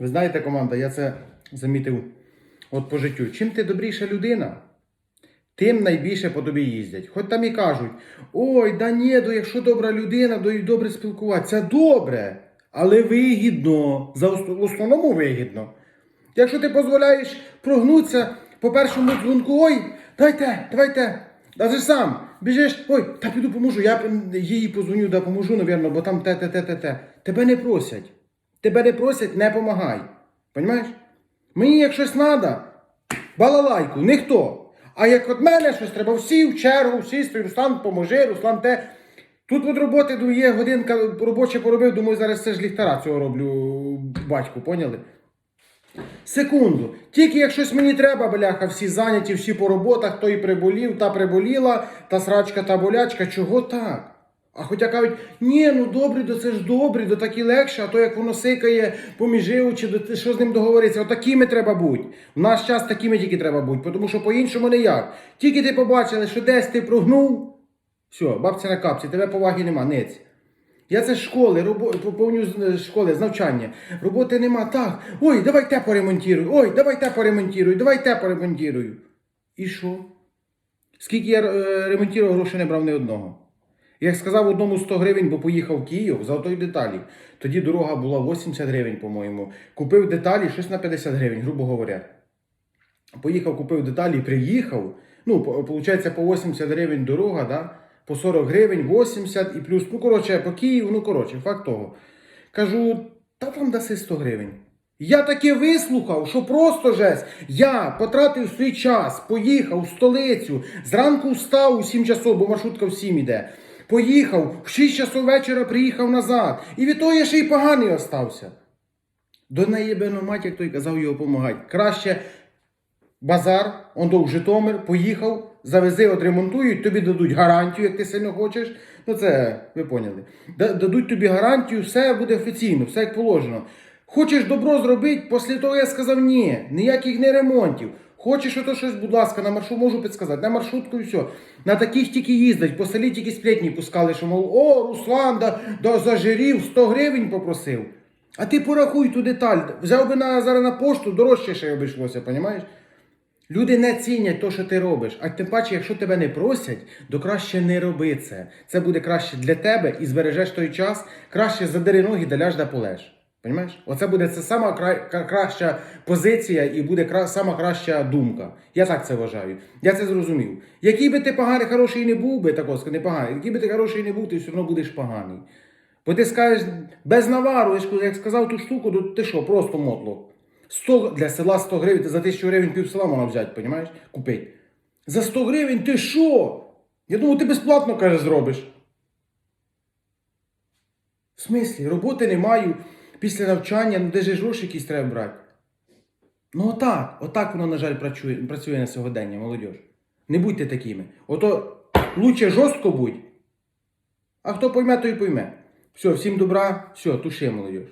Ви знаєте, команда, я це замітив от по життю. Чим ти добріша людина, тим найбільше по тобі їздять. Хоч там і кажуть: ой, да ні, до якщо добра людина, то й добре спілкуватися. Це добре, але вигідно. За в основному вигідно. Якщо ти дозволяєш прогнутися по першому дзвонку, ой, дайте, давайте. А ти сам біжиш, ой, та піду поможу. Я їй позвоню, да поможу, бо там те, те, те, те, те. Тебе не просять. Тебе не просять, не помагай. Понімаєш? Мені як щось треба, балалайку, ніхто. А як от мене щось треба, всі в чергу, всі стоять, Руслан, поможи, Руслан те. Тут от роботи є годинка робоче поробив, думаю, зараз це ж ліхтара цього роблю батьку, поняли? Секунду. Тільки як щось мені треба, бляха, всі зайняті, всі по роботах, той приболів, та приболіла, та срачка, та болячка. Чого так? А хоча кажуть, ні, ну добре, то це ж добре, то так і легше, а то як воно сикає поміж очі, то що з ним договоритися? Отакими треба бути. В наш час такими тільки треба бути, тому що по-іншому ніяк. Тільки ти побачили, що десь ти прогнув, все, бабця на капці, тебе поваги нема, ниць. Я це з школи, робо, повню школи, з навчання. Роботи нема. Так. Ой, давай те поремонтірую. Ой, давай те поремонтірую, давай те поремонтірую. І що? Скільки я е, ремонтував, грошей не брав ні одного. Як сказав одному 100 гривень, бо поїхав в Київ за той деталі. Тоді дорога була 80 гривень, по-моєму. Купив деталі щось на 50 гривень, грубо говоря. Поїхав, купив деталі, приїхав. Ну, виходить, по 80 гривень дорога, да? по 40 гривень, 80 і плюс, ну, коротше, по Києву, ну, коротше, факт того. Кажу, та там даси 100 гривень. Я таки вислухав, що просто жесть. Я потратив свій час, поїхав в столицю, зранку встав у 7 часов, бо маршрутка в 7 іде. Поїхав, в 6 часов вечора приїхав назад. І від того я ще й поганий остався. До наєбено мать, як той казав, його помагати. Краще базар, он до Житомир, поїхав, завези, отремонтують, тобі дадуть гарантію, як ти сильно хочеш. Ну це ви поняли. Дадуть тобі гарантію, все буде офіційно, все як положено. Хочеш добро зробити, після того я сказав ні, ніяких не ремонтів. Хочеш ото щось, будь ласка, на маршрут можу підсказати, на маршрутку і все. На таких тільки їздять, по селі тільки сплетні пускали, що мов, о, Руслан, да, да зажирів, 100 гривень попросив. А ти порахуй ту деталь. Взяв би на, зараз на пошту, дорожче ще й обійшлося, розумієш? Люди не цінять те, що ти робиш. А тим паче, якщо тебе не просять, то краще не роби це. Це буде краще для тебе і збережеш той час, краще задери ноги, да да полеж. Понімаєш? Оце буде це сама кра- кра- краща позиція і буде кра- сама краща думка. Я так це вважаю. Я це зрозумів. Який би ти поганий, хороший не був би, так ось, не поганий, який би ти хороший не був, ти все одно будеш поганий. Бо ти скажеш, без навару, як сказав ту штуку, то ти що, просто мотло. 100, для села 100 гривень, за 1000 гривень пів села можна взяти, понімаєш? Купити. За 100 гривень ти що? Я думаю, ти безплатно, каже, зробиш. В смислі, роботи не маю після навчання, ну де ж гроші якісь треба брати. Ну отак, отак воно, на жаль, працює, працює на сьогодення, молодь. Не будьте такими. Ото лучше жорстко будь. А хто пойме, той пойме. Все, всім добра, все, туши, молодь.